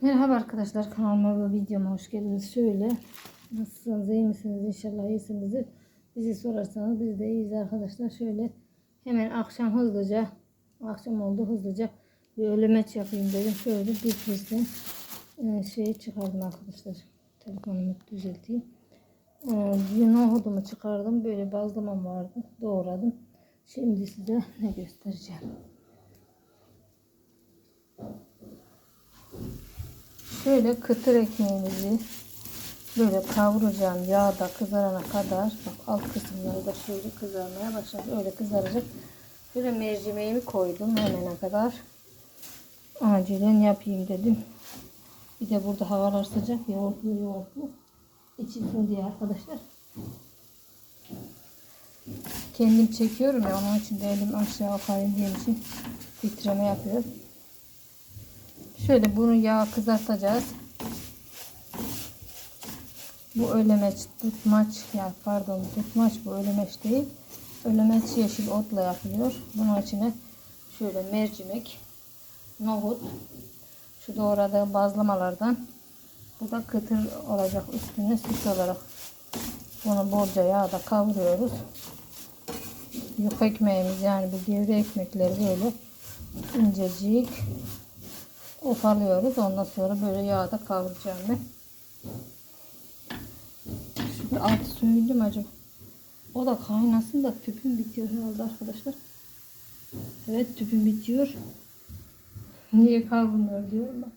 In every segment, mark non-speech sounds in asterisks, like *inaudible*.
Merhaba arkadaşlar kanalıma ve videoma hoş geldiniz. Şöyle nasılsınız iyi misiniz inşallah iyisinizdir. Bizi sorarsanız biz de iyiyiz arkadaşlar. Şöyle hemen akşam hızlıca akşam oldu hızlıca bir ölemeç yapayım dedim. Şöyle difrizden e, şeyi çıkardım arkadaşlar. Telefonumu düzelteyim. E, bir nohudumu çıkardım. Böyle bazlamam vardı. Doğradım. Şimdi size ne göstereceğim. Şöyle kıtır ekmeğimizi böyle kavuracağım yağda kızarana kadar. Bak alt kısımları da şöyle kızarmaya başladı. Öyle kızaracak. Şöyle mercimeğimi koydum hemen kadar. Acilen yapayım dedim. Bir de burada havalar sıcak. Yoğurtlu yoğurtlu. İçilsin diye arkadaşlar. Kendim çekiyorum ya onun için de elim aşağı kayındığım için titreme yapıyor. Şöyle bunu yağ kızartacağız. Bu ölemeç tutmaç ya pardon tutmaç bu ölemeç değil. Ölemeç yeşil otla yapılıyor. Bunun içine şöyle mercimek, nohut, şu doğradığım bazlamalardan bu da kıtır olacak üstüne süt olarak. Bunu bolca yağda kavuruyoruz. Yufka ekmeğimiz yani bu gevre ekmekleri böyle incecik ufalıyoruz. Ondan sonra böyle yağda kavuracağım ben. Şurada altı söndü acaba? O da kaynasın da tüpüm bitiyor herhalde arkadaşlar. Evet tüpüm bitiyor. *laughs* Niye kavrulmuyor diyorum bak.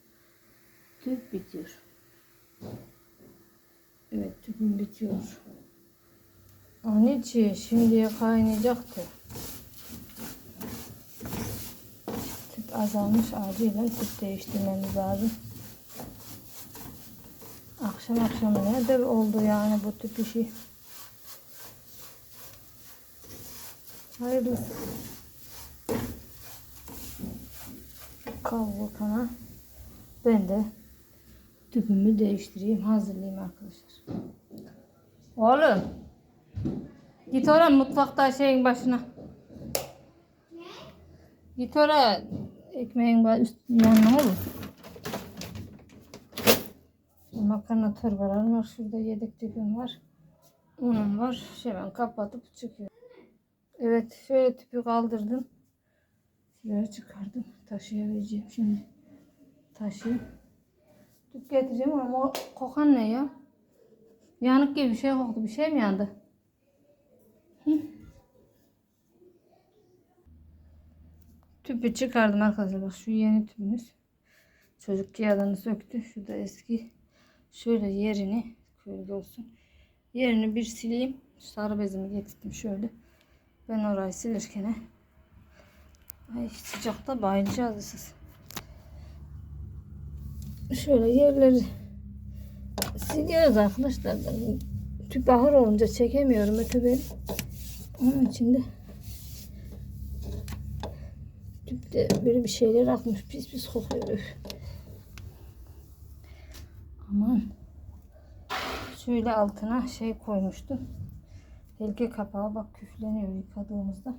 Tüp bitiyor. Evet tüpüm bitiyor. Anneciğim şimdiye kaynayacaktı. Azalmış acilen tüp değiştirmemiz lazım. Akşam akşam nerede oldu yani bu tüp işi? Hayırlısı. Kavurkana ben de tüpümü değiştireyim hazırlayayım arkadaşlar. Oğlum git oran mutfakta şeyin başına. Git oraya ekmeğin var üst yanına olur. Makarna torbalarım var. Şurada yedek tüpüm var. Unum var. Hemen kapatıp çıkıyor. Evet şöyle tüpü kaldırdım. Şuraya çıkardım. Taşıyabileceğim şimdi. Taşıyayım. Tüp getireceğim ama o kokan ne ya? Yanık gibi bir şey koktu. Bir şey mi yandı? Tüpü çıkardım arkadaşlar. Bak şu yeni tüpümüz. Çocuk kağıdını söktü. Şu da eski. Şöyle yerini şöyle olsun. Yerini bir sileyim. Sarı bezimi getirdim şöyle. Ben orayı silirken ay sıcakta bayılacağız siz. Şöyle yerleri siliyoruz arkadaşlar. Tüp ahır olunca çekemiyorum öteberi. Onun için de tüpte böyle bir şeyler akmış. Pis pis kokuyor. Aman. Şöyle altına şey koymuştum. Helge kapağı bak küfleniyor yıkadığımızda.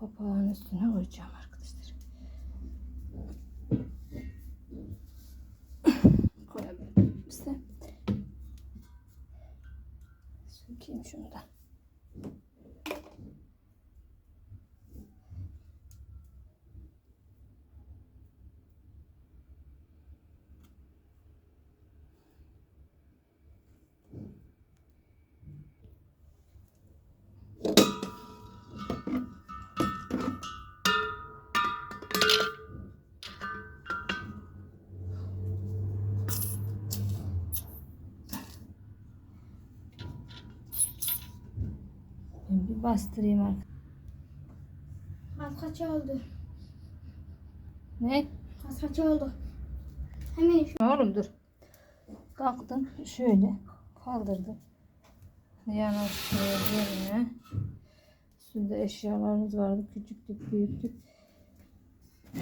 Kapağın üstüne koyacağım arkadaşlar. Bastırayım artık. Kaç kaç oldu? Ne? Kaç kaç oldu? Hemen şu Oğlum dur. Kalktım şöyle kaldırdım. Yana şöyle yerine. Üstünde eşyalarımız vardı. Küçüktük, büyüktük.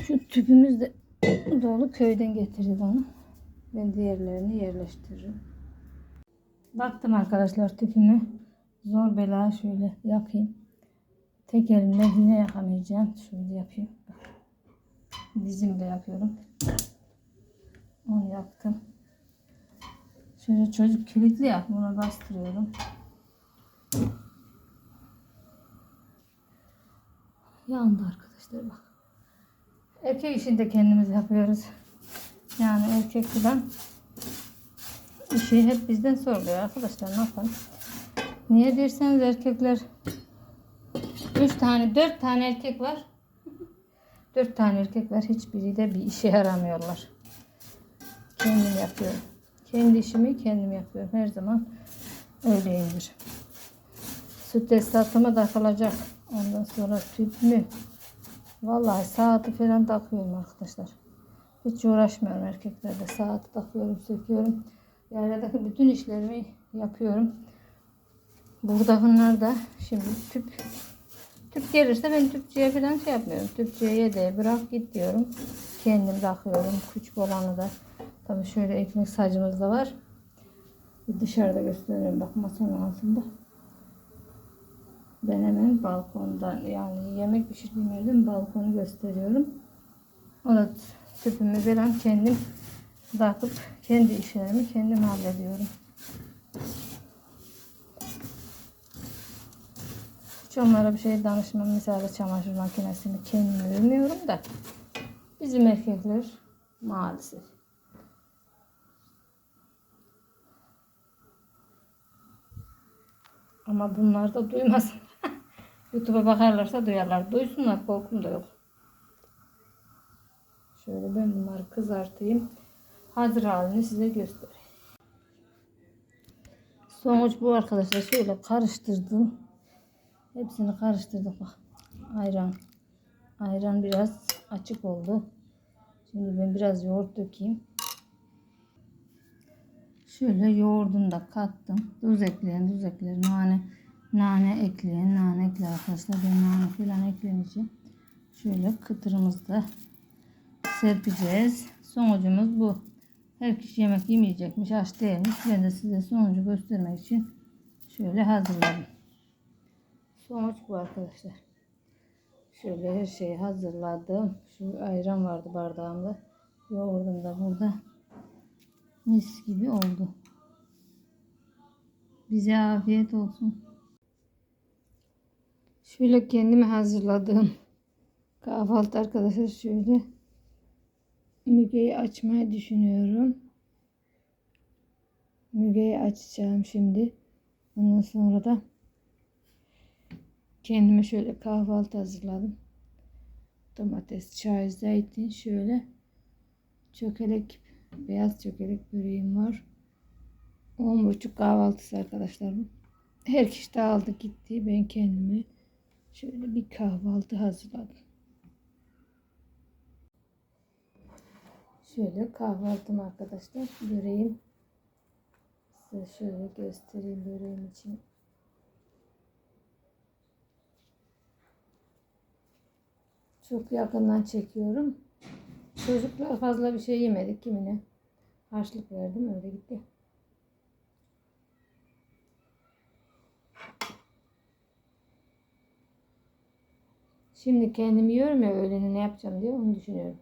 Şu tüpümüz de *coughs* dolu köyden getirdik onu. Ben diğerlerini yerleştiririm. Baktım arkadaşlar tüpümü. Zor bela şöyle yakayım. Tek elimle yine yakamayacağım. Şöyle yapayım. Dizimle yapıyorum. Onu yaktım. Şöyle çocuk kilitli ya. Buna bastırıyorum. Yandı arkadaşlar bak. Erkek işini de kendimiz yapıyoruz. Yani erkek falan işi hep bizden soruluyor arkadaşlar. Ne yapalım? Niye derseniz erkekler 3 tane 4 tane erkek var. 4 tane erkek var. Hiçbiri de bir işe yaramıyorlar. Kendim yapıyorum. Kendi işimi kendim yapıyorum. Her zaman öyleyimdir. Süt tesisatımı da takılacak. Ondan sonra tüp mü? Vallahi saati falan takıyorum arkadaşlar. Hiç uğraşmıyorum erkeklerde. Saati takıyorum, söküyorum. Yayladaki *laughs* bütün işlerimi yapıyorum. Buradakınlar da şimdi tüp tüp gelirse ben tüpçüye falan şey yapmıyorum. Tüpçüye yedeğe bırak git diyorum. Kendim takıyorum. Küçük olanı da. Tabii şöyle ekmek sacımız da var. Dışarıda gösteriyorum. Bak masanın altında. Ben hemen balkondan yani yemek pişirdiğim yerden balkonu gösteriyorum. O da tüpümü falan kendim takıp kendi işlerimi kendim hallediyorum. Onlara bir şey danışmam. Mesela çamaşır makinesini kendim örmüyorum da bizim erkekler maalesef. Ama bunlar da duymasın. *laughs* YouTube'a bakarlarsa duyarlar. Duysunlar korkum da yok. Şöyle ben bunları kızartayım. Hazır halini size göstereyim. Sonuç bu arkadaşlar. Şöyle karıştırdım. Hepsini karıştırdık bak. Ayran. Ayran biraz açık oldu. Şimdi ben biraz yoğurt dökeyim. Şöyle yoğurdunu da kattım. Tuz ekleyen, tuz ekleyen, nane, nane ekleyen, nane ekler arkadaşlar. Ben nane falan ekleyince şöyle kıtırımızı da serpeceğiz. Sonucumuz bu. Her kişi yemek yemeyecekmiş, aç değilmiş. Ben de size sonucu göstermek için şöyle hazırladım. Sonuç bu arkadaşlar. Şöyle her şeyi hazırladım. Şu ayran vardı bardağımda. Yoğurdum da burada. Mis gibi oldu. Bize afiyet olsun. Şöyle kendime hazırladığım kahvaltı arkadaşlar şöyle Müge'yi açmayı düşünüyorum. Müge'yi açacağım şimdi. Ondan sonra da kendime şöyle kahvaltı hazırladım. Domates, çay, zeytin şöyle çökelek beyaz çökelek böreğim var. 10.30 kahvaltısı arkadaşlar bu. Her kişi dağıldı gitti. Ben kendime şöyle bir kahvaltı hazırladım. Şöyle kahvaltım arkadaşlar. Böreğim. Size şöyle göstereyim böreğim için. Çok yakından çekiyorum. Çocuklar fazla bir şey yemedik kimine. Harçlık verdim öyle gitti. Şimdi kendim yiyorum ya öğleni ne yapacağım diye onu düşünüyorum.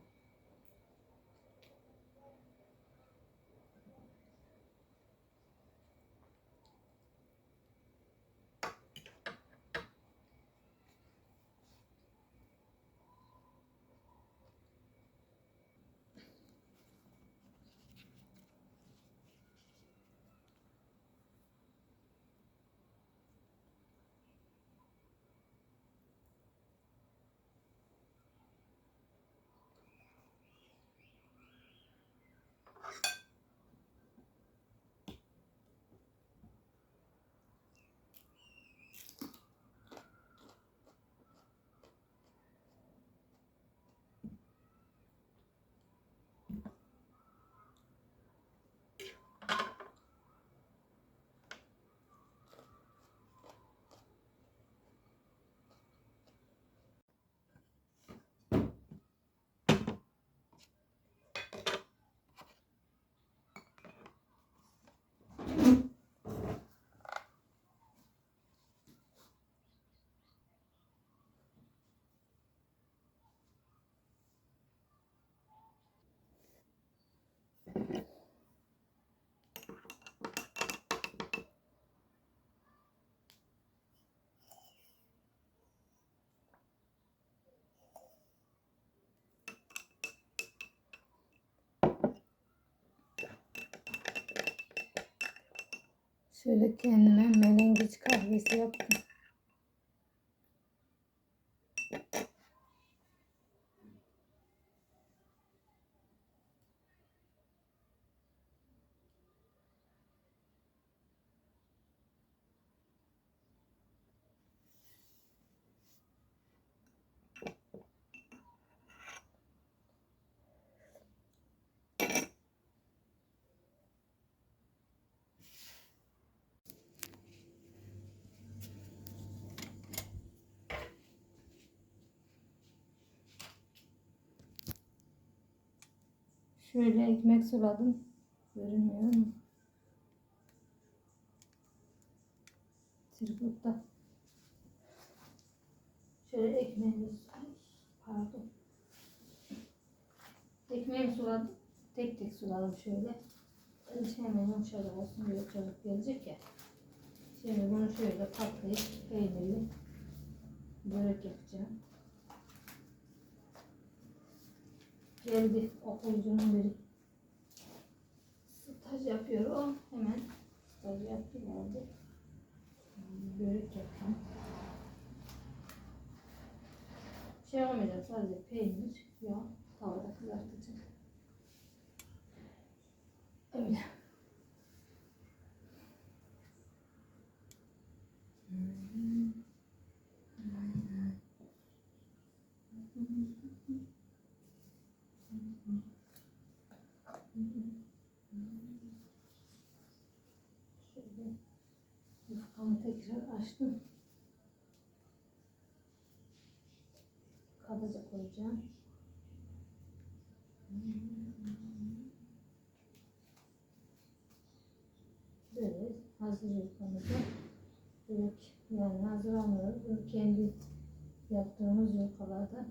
Şöyle kendime menengiç kahvesi yaptım. Şöyle ekmek suladım. Görünmüyor mu? Tripodda. Şöyle ekmeğimi pardon. Ekmeğimi suladım. Tek tek suladım şöyle. Hemen yumuşadı olsun diye çocuk gelecek ya. Şimdi bunu şöyle katlayıp peynirli börek yapacağım. Geldi okuyucunun biri. Staj yapıyor o. Hemen staj yaptı geldi. Börek yaptım. Şey olmayacak sadece peynir, yağ, tavada kızartacağım. Öyle. Şöyle yufkamı tekrar açtım. Kabaca koyacağım. Böyle hazır yufkamızı direkt yani hazır almıyoruz. Bunu kendi yaptığımız yufkalardan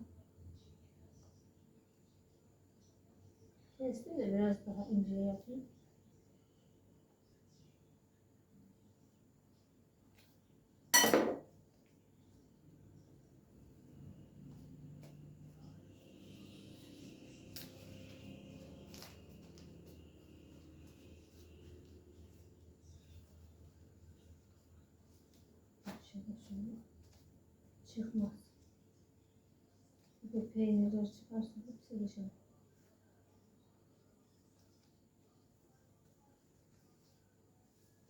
Kestim de biraz daha ince yapayım. Şöyle şöyle çıkmaz. De peynirler çıkarsa hepsi dışına.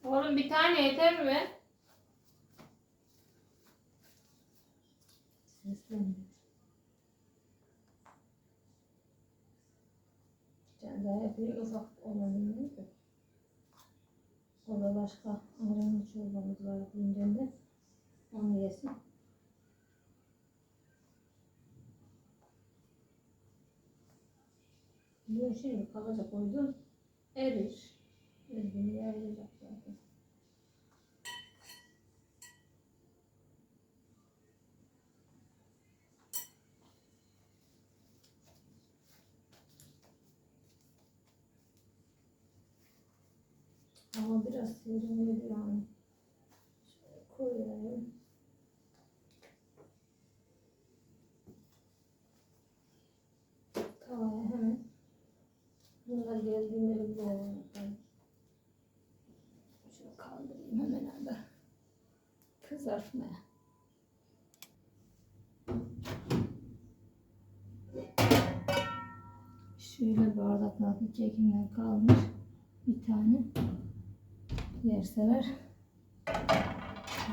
Oğlum bir tane yeter mi? Seslenmiyor. Tane daha yapayım ufak olanını da. O da başka ayranlı çorbamız var gündemde. Onu yesin. Bu şimdi kabaca koydum. Erir. Özgünü yayılacak zaten. Ama biraz serinledi yani. Şöyle koyayım. Tavaya hemen. Bunlar geldiğinde olalım. Şunu kaldırayım hemen abi. Kızartmaya. Şöyle bardaklarda kekimden kalmış bir tane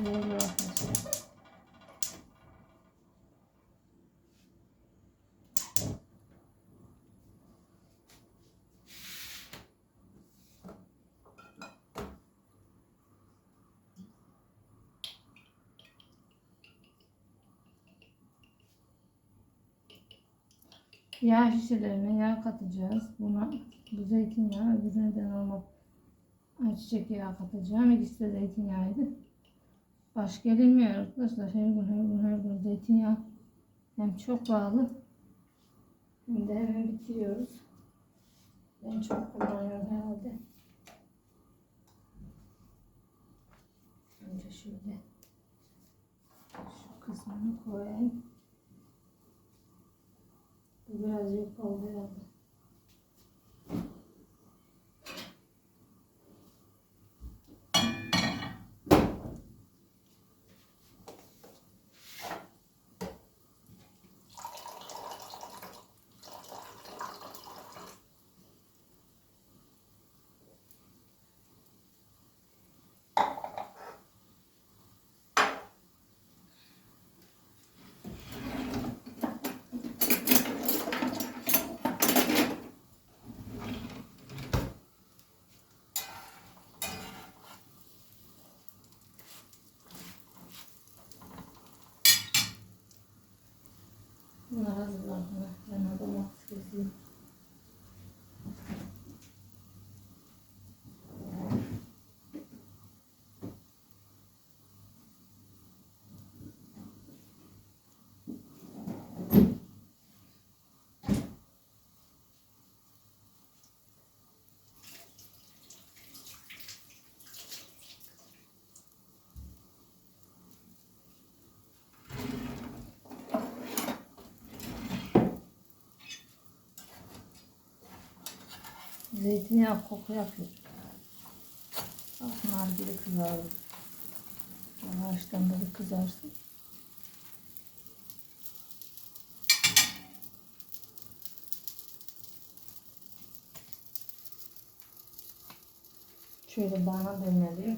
böyle arkadaşlar. Yağ şişelerine yağ katacağız. Buna bu zeytinyağı öbürüne de normal ayçiçek yağı katacağım. İkisi de zeytinyağıydı. Baş gelinmiyor arkadaşlar. Her gün her gün her gün zeytinyağı hem çok pahalı hem de hemen bitiriyoruz. Ben çok kullanıyorum herhalde. Önce şöyle şu kısmını koyayım. Bu biraz yok oldu herhalde. altına. Ben de domates keseyim. Zeytinyağı koku yapıyor. Bak nargile kızardı. Yavaştan böyle kızarsın. Şöyle bana döneliyor.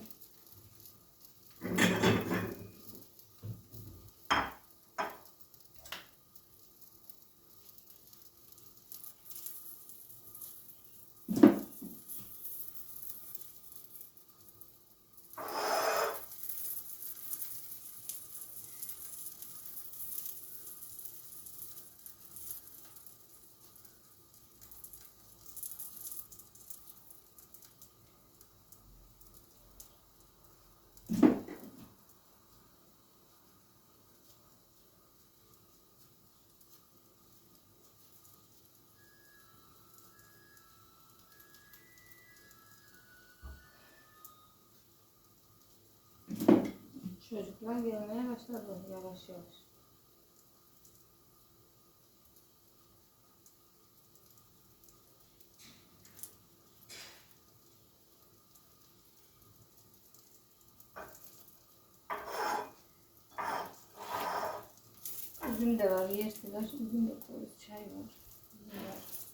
Çocuklar gelmeye başladı yavaş yavaş. Üzüm de var, yersiler. Üzüm de koyuyoruz, çay var. Üzüm var.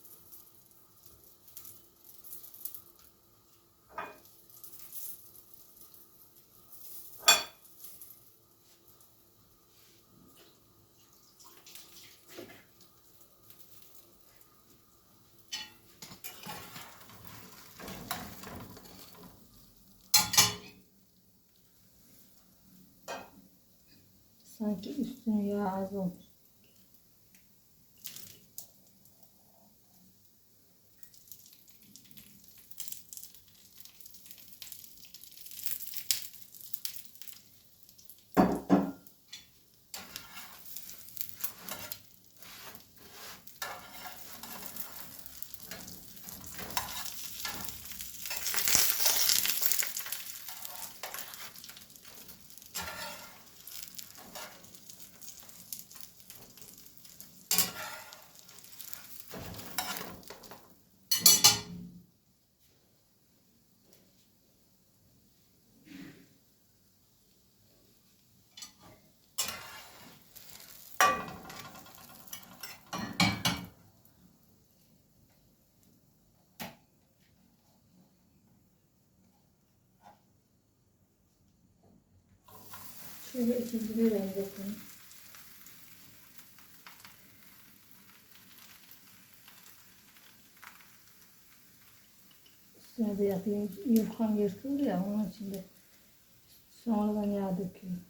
Sanki üstüne yağ az olmuş. Şöyle ikinci bir renk yapayım. Üstüne de yapayım. Yufkam yırtıldı ya onun için de sonradan yağ döküyorum.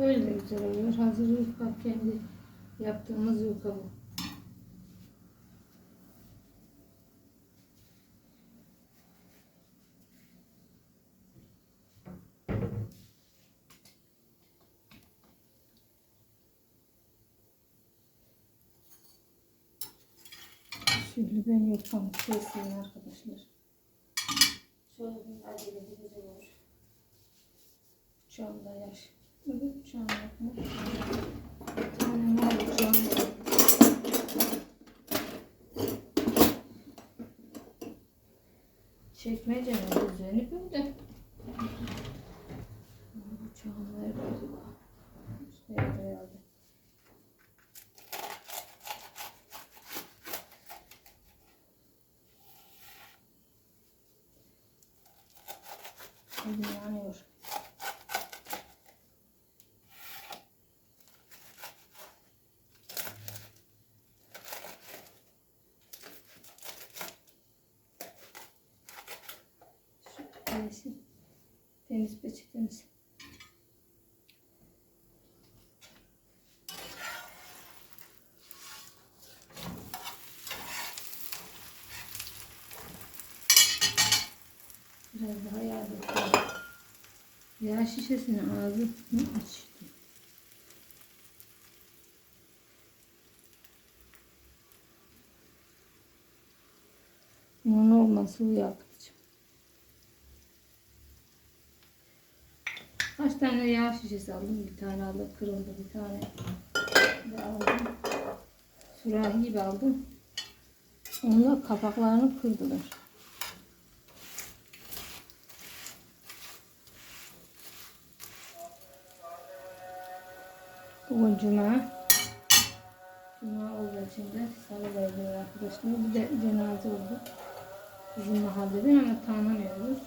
Böyle de güzel oluyor. Hazır yufka kendi yaptığımız yufka bu. Şimdi ben yufkamı keseyim arkadaşlar. Şöyle bir acele bir olur. Şu anda yaş. Evet, şu anda yapmış. Tane ne alacağım? Çekmecenin düzeni böyle. Bıçağım nerede? Nerede herhalde? Elim yanıyor. Şu gelsin. Temiz peçetemiz. Biraz daha yağ dökelim. Yağ şişesinin ağzı ne açtı? Buna normal sıvı yağ katacağım. Kaç tane yağ şişesi aldım? Bir tane aldım, kırıldı bir tane de aldım. Sürahi gibi aldım. Onlar kapaklarını kırdılar. Bugün cuma. Cuma olduğu için de salıdaydı arkadaşlar. Bir de cenaze oldu. Bizim mahalleden ama tanımıyoruz.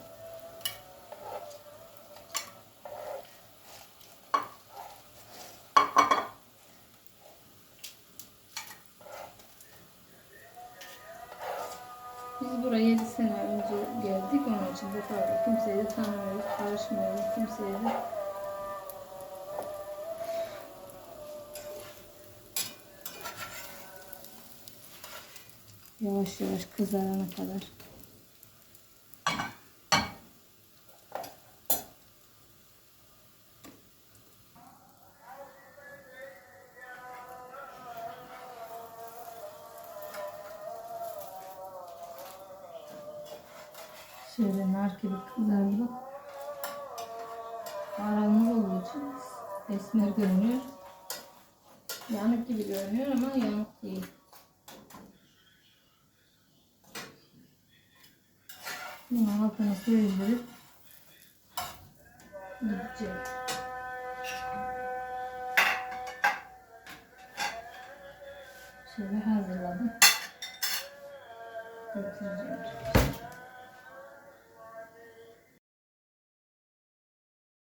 Kimseyi tanımıyoruz, karışmıyoruz. Kimseye Yavaş yavaş kızarana kadar. Şöyle nar gibi kızardı bak. Karanlık olduğu için esmer görünüyor. Yanık gibi görünüyor ama yanık değil. Bunu altına sığdırıp gidecek. Şöyle hazırladım. Götüreceğim.